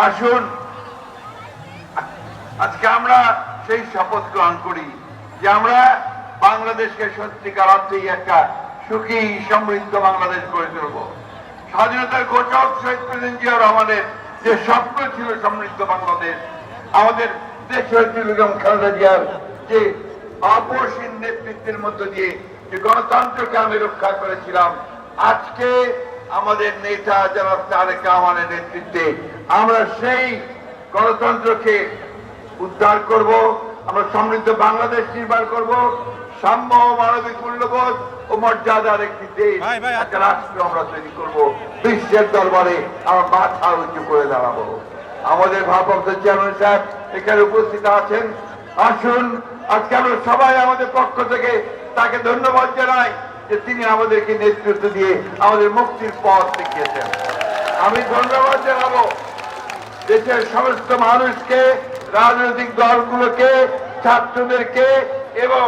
আসুন। আজকে আমরা সেই শপথ গ্রহণ করি যে আমরা বাংলাদেশকে সত্যিকার অর্থেই একটা সুখী, সমৃদ্ধ বাংলাদেশ গড়ে তুলব। স্বাধীনতার ঘোষক শহীদ প্রেসিডেন্ট জিয়া রহমানের যে স্বপ্ন ছিল সমৃদ্ধ বাংলাদেশ, আমাদের দেশ ছিল খালেদা জিয়ার যে আপসীন নেতৃত্বের মধ্য দিয়ে যে গণতন্ত্রকে আমি রক্ষা করেছিলাম, আজকে আমাদের নেতা যারা তারেক রহমানের নেতৃত্বে আমরা সেই গণতন্ত্রকে উদ্ধার করব আমরা সমৃদ্ধ বাংলাদেশ নির্মাণ করব সাম্য মানবিক মূল্যবোধ ও মর্যাদার একটি দেশ একটা রাষ্ট্র আমরা তৈরি করব। বিশ্বের দরবারে আমরা মাথা উঁচু করে দাঁড়াবো। আমাদের ভারপ্রাপ্ত চেয়ারম্যান সাহেব এখানে উপস্থিত আছেন। আসুন আজকে আমরা সবাই আমাদের পক্ষ থেকে তাকে ধন্যবাদ জানাই। যে তিনি আমাদেরকে নেতৃত্ব দিয়ে আমাদের মুক্তির পথ দেখিয়েছেন। আমি ধন্যবাদ জানাব দেশের সমস্ত মানুষকে, রাজনৈতিক দলগুলোকে, ছাত্রদেরকে, এবং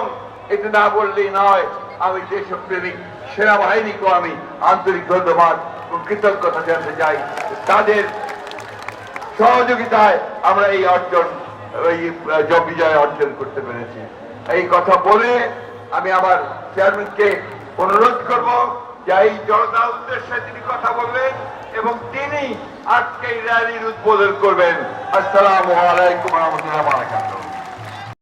এটা না বললেই নয়, আমি দেশপ্রেমিক, সেনাবাহিনীকেও আমি আন্তরিক ধন্যবাদ ও কৃতজ্ঞতা জানাতে চাই তাদের সহযোগিতায় আমরা এই অর্জন, এই বিজয় অর্জন করতে পেরেছি। এই কথা বলে আমি আমার চেয়ারম্যানকে অনুরোধ করব যে এই জনতা উদ্দেশ্যে তিনি কথা বলবেন এবং তিনি আজকে র্যালির উদ্বোধন করবেন। আসসালামু আলাইকুম রহমতুল্লাহ